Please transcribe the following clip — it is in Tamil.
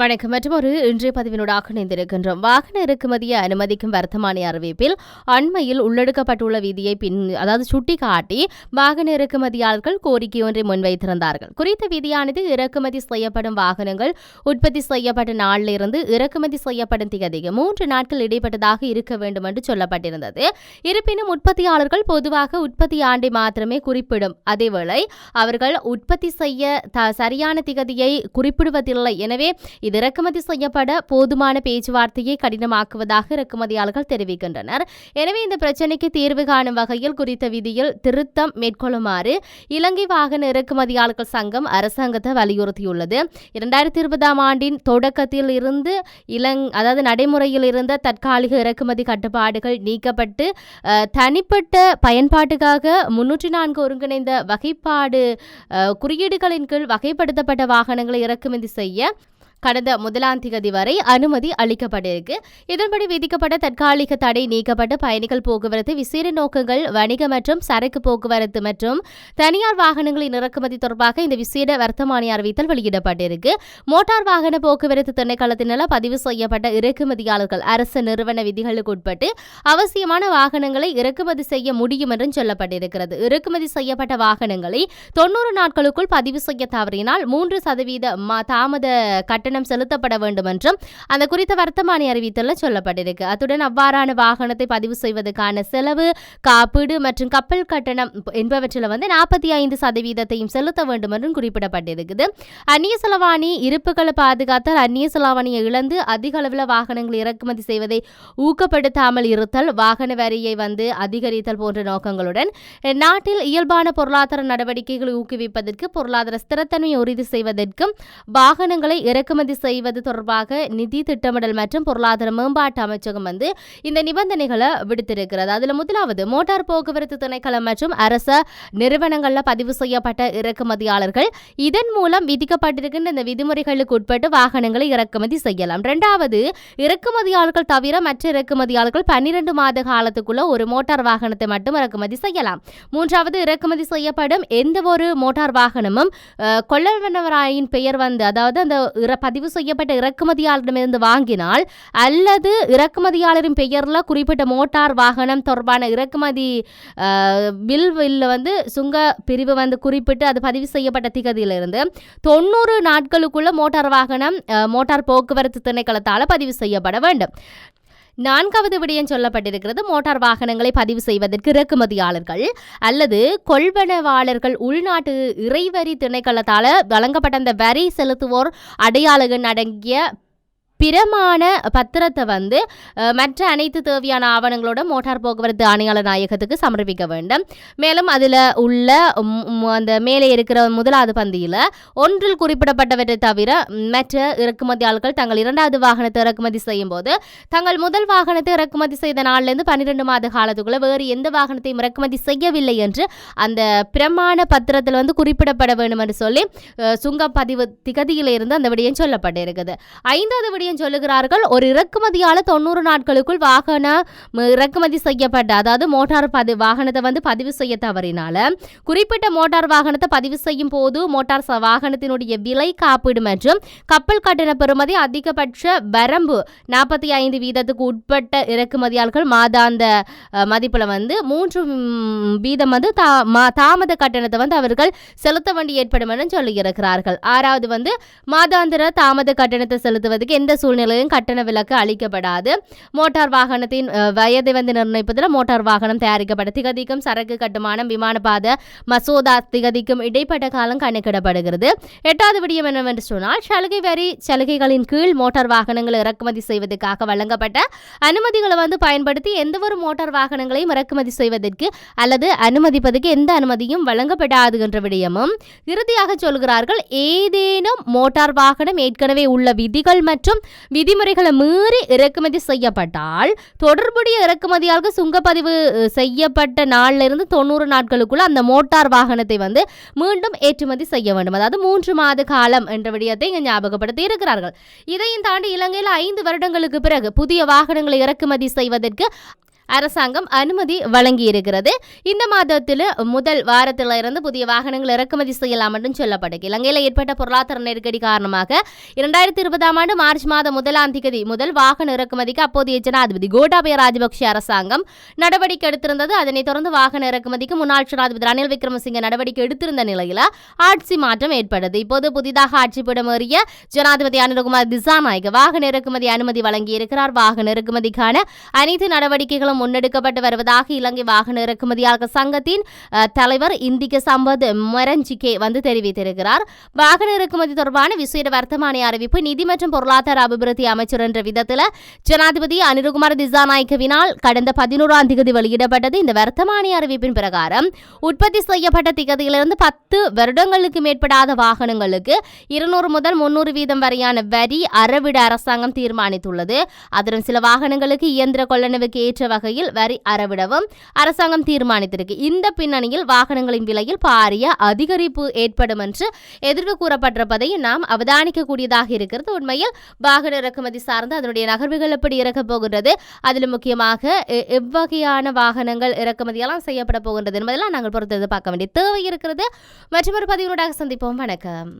வணக்கம். மற்றும் ஒரு இன்றைய பதிவினூடாக இணைந்திருக்கின்றோம். வாகன இறக்குமதியை அனுமதிக்கும் வர்த்தமானி அறிவிப்பில் அண்மையில் உள்ளெடுக்கப்பட்டுள்ள விதியை பின் அதாவது சுட்டிக்காட்டி வாகன இறக்குமதியாளர்கள் கோரிக்கை ஒன்றை முன்வைத்திருந்தார்கள். குறித்த விதியானது இறக்குமதி செய்யப்படும் வாகனங்கள் உற்பத்தி செய்யப்பட்ட நாளிலிருந்து இறக்குமதி செய்யப்படும் திகதிக்கு மூன்று நாட்கள் இடைப்பட்டதாக இருக்க வேண்டும் என்று சொல்லப்பட்டிருந்தது. இருப்பினும் உற்பத்தியாளர்கள் பொதுவாக உற்பத்தி ஆண்டை மாத்திரமே குறிப்பிடும். அதேவேளை அவர்கள் உற்பத்தி செய்ய த சரியான திகதியை குறிப்பிடுவதில்லை. எனவே இது இறக்குமதி செய்யப்பட போதுமான பேச்சுவார்த்தையை கடினமாக்குவதாக இறக்குமதியாளர்கள் தெரிவிக்கின்றனர். எனவே இந்த பிரச்சினைக்கு தீர்வு காணும் வகையில் குறித்த விதியில் திருத்தம் மேற்கொள்ளுமாறு இலங்கை வாகன இறக்குமதியாளர்கள் சங்கம் அரசாங்கத்தை வலியுறுத்தியுள்ளது. இரண்டாயிரத்தி இருபதாம் ஆண்டின் தொடக்கத்தில் இருந்து இலங் அதாவது நடைமுறையில் இருந்த தற்காலிக இறக்குமதி கட்டுப்பாடுகள் நீக்கப்பட்டு தனிப்பட்ட பயன்பாட்டுக்காக முன்னூற்றி நான்கு ஒருங்கிணைந்த வகைப்பாடு குறியீடுகளின் கீழ் வகைப்படுத்தப்பட்ட வாகனங்களை இறக்குமதி செய்ய கடந்த முதலாம் தேதி வரை அனுமதி அளிக்கப்பட்டிருக்கு. இதன்படி விதிக்கப்பட்ட தற்காலிக தடை நீக்கப்பட்டு பயணிகள் போக்குவரத்து விசேட நோக்கங்கள் வணிக மற்றும் சரக்கு போக்குவரத்து மற்றும் தனியார் வாகனங்களின் இறக்குமதி தொடர்பாக இந்த விசேட வர்த்தமானி அறிவித்தல் வெளியிடப்பட்டிருக்கு. மோட்டார் வாகன போக்குவரத்து திணைக்களத்தினால் பதிவு செய்யப்பட்ட இறக்குமதியாளர்கள் அரசு நிறுவன விதிகளுக்கு உட்பட்டு அவசியமான வாகனங்களை இறக்குமதி செய்ய முடியும் என்றும் சொல்லப்பட்டிருக்கிறது. இறக்குமதி செய்யப்பட்ட வாகனங்களை தொண்ணூறு நாட்களுக்குள் பதிவு செய்ய தவறினால் மூன்று சதவீத ம- தாமத கட்டணம் செலுத்தப்பட வேண்டும் என்றும் அந்த குறித்த வர்த்தமானி அறிவித்தல சொல்லப்பட்டிருக்கு. அத்துடன் அவ்வாறான வாகனத்தை பதிவு செய்வதற்கான செலவு காப்பீடு மற்றும் கப்பல் கட்டணம் என்பவற்றில் வந்து நாற்பத்தி ஐந்து சதவீதத்தையும் செலுத்த வேண்டும் என்றும் குறிப்பிடப்பட்டிருக்குது. அந்நிய செலவாணி இருப்புகளை பாதுகாத்தல் அந்நிய செலவாணியை இழந்து அதிக அளவில் வாகனங்களை இறக்குமதி செய்வதை ஊக்கப்படுத்தாமல் இருத்தல் வாகன வரியை வந்து அதிகரித்தல் போன்ற நோக்கங்களுடன் நாட்டில் இயல்பான பொருளாதார நடவடிக்கைகளை ஊக்குவிப்பதற்கு பொருளாதார ஸ்திரத்தன்மையை உறுதி செய்வதற்கும் வாகனங்களை இறக்குமதி செய்வது தொடர்பாக நிதி திட்டமிடல் மற்றும் பொருளாதார மேம்பாட்டு அமைச்சகம் வந்து இந்த நிபந்தனைகளை விடுத்திருக்கிறது. அதில் முதலாவது மோட்டார் போக்குவரத்து திணைக்களம் மற்றும் அரச நிறுவனங்களில் பதிவு செய்யப்பட்ட இறக்குமதியாளர்கள் இதன் மூலம் விதிக்கப்பட்டிருக்கின்ற இந்த விதிமுறைகளுக்கு உட்பட்டு வாகனங்களை இறக்குமதி செய்யலாம். இரண்டாவது இறக்குமதியாளர்கள் தவிர மற்ற இறக்குமதியாளர்கள் பன்னிரண்டு மாத காலத்துக்குள்ள ஒரு மோட்டார் வாகனத்தை மட்டும் இறக்குமதி செய்யலாம். மூன்றாவது இறக்குமதி செய்யப்படும் எந்த ஒரு மோட்டார் வாகனமும் கொள்ளவனவராயின் பெயர் வந்து அதாவது அந்த பதிவு செய்யப்பட்ட இறக்குமதியாளரிடமிருந்து வாங்கினால் அல்லது இறக்குமதியாளரின் பெயரில் குறிப்பிட்ட மோட்டார் வாகனம் தொடர்பான இறக்குமதி பில் பில்ல வந்து சுங்க பிரிவு வந்து குறிப்பிட்டு அது பதிவு செய்யப்பட்ட திகதியிலிருந்து தொண்ணூறு நாட்களுக்குள்ள மோட்டார் வாகனம் மோட்டார் போக்குவரத்து திணைக்களத்தால் பதிவு செய்யப்பட வேண்டும். நான்காவது விடயம் சொல்லப்பட்டிருக்கிறது. மோட்டார் வாகனங்களை பதிவு செய்வதற்கு இறக்குமதியாளர்கள் அல்லது கொள்வனவாளர்கள் உள்நாட்டு இறைவரி திணைக்களத்தால் வழங்கப்பட்ட அந்த வரி செலுத்துவோர் அடையாளங்கள் அடங்கிய பிரமாண பத்திரத்தை வந்து மற்ற அனைத்து தேவையான ஆவணங்களோட மோட்டார் போக்குவரத்து ஆணையாளர் நாயகத்துக்கு சமர்ப்பிக்க வேண்டும். மேலும் அதில் உள்ள அந்த மேலே இருக்கிற முதலாவது பந்தியில் ஒன்றில் குறிப்பிடப்பட்டவற்றை தவிர மற்ற இறக்குமதி இறக்குமதியாளர்கள் தங்கள் இரண்டாவது வாகனத்தை இறக்குமதி செய்யும் போது தங்கள் முதல் வாகனத்தை இறக்குமதி செய்த நாளிலிருந்து பன்னிரெண்டு மாத காலத்துக்குள்ள வேறு எந்த வாகனத்தையும் இறக்குமதி செய்யவில்லை என்று அந்த பிரமாண பத்திரத்தில் வந்து குறிப்பிடப்பட வேண்டும் என்று சொல்லி சுங்க சுங்கம் பதிவு திகதியில் இருந்து அந்த விடயம் சொல்லப்பட்டிருக்குது. ஐந்தாவது விடயம் சொல்லுகிறார்கள். ஒரு இறக்குமதியால தொண்ணூறு நாட்களுக்குள் வாகனம் இறக்குமதி செய்யப்பட்ட அதாவது மோட்டார் பதி வாகனத்தை வந்து பதிவு செய்ய தவறினால குறிப்பிட்ட மோட்டார் வாகனத்தை பதிவு செய்யும் போது மோட்டார் ச- வாகனத்தினுடைய விலை காப்பீடு மற்றும் கப்பல் கட்டண பெறுமதி அதிகபட்ச வரம்பு நாற்பத்தி ஐந்து வீதத்துக்கு உட்பட்ட இறக்குமதியாளர்கள் மாதாந்த மதிப்பில் வந்து மூன்று வீதம் வந்து தா மா- தாமத கட்டணத்தை வந்து அவர்கள் செலுத்த வேண்டி ஏற்படும் என சொல்லியிருக்கிறார்கள். ஆறாவது வந்து மாதாந்திர தாமத கட்டணத்தை செலுத்துவதற்கு எந்த சூழ்நிலையிலும் கட்டண விலக்கு அளிக்கப்படாது. மோட்டார் வாகனத்தின் வயது வயதை வந்து நிர்ணயிப்பதில் மோட்டார் வாகனம் தயாரிக்கப்பட திகதிக்கும் சரக்கு கட்டுமானம் விமான மசோதா திகதிக்கும் இடைப்பட்ட காலம் கணக்கிடப்படுகிறது. எட்டாவது விடியம் என்னவென்று சொன்னால் சலுகை வரி சலுகைகளின் கீழ் மோட்டார் வாகனங்களை இறக்குமதி செய்வதற்காக வழங்கப்பட்ட அனுமதிகளை வந்து பயன்படுத்தி எந்த ஒரு மோட்டார் வாகனங்களையும் இறக்குமதி செய்வதற்கு அல்லது அனுமதிப்பதற்கு எந்த அனுமதியும் வழங்கப்படாது என்ற விடயமும் இறுதியாக சொல்கிறார்கள் ஏதேனும் மோட்டார் வாகனம் ஏற்கனவே உள்ள விதிகள் மற்றும் விதிமுறைகளை மீறி இறக்குமதி செய்யப்பட்டால் தொடர்புடைய இறக்குமதியாளர்கள் சுங்கப்பதிவு செய்யப்பட்ட நாள்ல இருந்து தொண்ணூறு நாட்களுக்குள்ள அந்த மோட்டார் வாகனத்தை வந்து மீண்டும் ஏற்றுமதி செய்ய வேண்டும். அதாவது மூன்று மாத காலம் என்ற விடயத்தை இங்கே ஞாபகப்படுத்தி இருக்கிறார்கள். இதையும் தாண்டி இலங்கையில் ஐந்து வருடங்களுக்கு பிறகு புதிய வாகனங்களை இறக்குமதி செய்வதற்கு அரசாங்கம் அனுமதி வழங்கி இருக்கிறது இந்த மாதத்தில் முதல் வாரத்தில் இருந்து புதிய வாகனங்கள் இறக்குமதி செய்யலாம் என்றும் சொல்லப்படுகிறது. இலங்கையில் ஏற்பட்ட பொருளாதார நெருக்கடி காரணமாக இரண்டாயிரத்தி இருபதாம் ஆண்டு மார்ச் மாதம் முதலாம் திகதி முதல் வாகன இறக்குமதிக்கு அப்போதைய ஜனாதிபதி கோட்டாபய ராஜபக்ஷ அரசாங்கம் நடவடிக்கை எடுத்திருந்தது. அதனைத் தொடர்ந்து வாகன இறக்குமதிக்கு முன்னாள் ஜனாதிபதி ரணில் விக்ரமசிங்க நடவடிக்கை எடுத்திருந்த நிலையில் ஆட்சி மாற்றம் ஏற்பட்டது. இப்போது புதிதாக ஆட்சி பீடமேறிய ஜனாதிபதி அனுரகுமார் திசாநாயக வாகன இறக்குமதி அனுமதி வழங்கியிருக்கிறார். வாகன இறக்குமதிக்கான அனைத்து நடவடிக்கைகளும் முன்னெடுக்கப்பட்டு வருவதாக இலங்கை வாகன இறக்குமதியாளர் சங்கத்தின் தலைவர் இந்திக சம்பத் மொரஞ்சிகே வந்து தெரிவித்திருக்கிறார். வாகன இறக்குமதி தொடர்பான விசேட வர்த்தமானி அறிவிப்பு நிதி மற்றும் பொருளாதார அபிவிருத்தி அமைச்சர் என்ற விதத்தில் ஜனாதிபதி அனிருகுமார் திசாநாயக்கவினால் கடந்த பதினோராம் திகதி வெளியிடப்பட்டது இந்த வர்த்தமானி அறிவிப்பின் பிரகாரம். உற்பத்தி செய்யப்பட்ட திகதியிலிருந்து பத்து வருடங்களுக்கு மேற்படாத வாகனங்களுக்கு இருநூறு முதல் முன்னூறு வீதம் வரையான வரி அறவிட அரசாங்கம் தீர்மானித்துள்ளது. அதுடன் சில வாகனங்களுக்கு இயந்திர கொள்ளனவுக்கு ஏற்ற வகையில் வரி அறவிடவும் அரசாங்கம் தீர்மானித்திருக்கு. இந்த பின்னணியில் வாகனங்களின் விலையில் பாரிய அதிகரிப்பு ஏற்படும் என்று எதிர்வு கூறப்பட்டிருப்பதையும் நாம் அவதானிக்கக்கூடியதாக இருக்கிறது. உண்மையில் வாகன இறக்குமதி சார்ந்து அதனுடைய நகர்வுகள் எப்படி இறக்கப் போகின்றது? அதில் முக்கியமாக எவ்வகையான வாகனங்கள் இறக்குமதியெல்லாம் செய்யப்பட போகின்றது என்பதெல்லாம் நாங்கள் பொறுத்து பார்க்க வேண்டிய தேவை இருக்கிறது. மற்றும் ஒரு சந்திப்போம். வணக்கம்.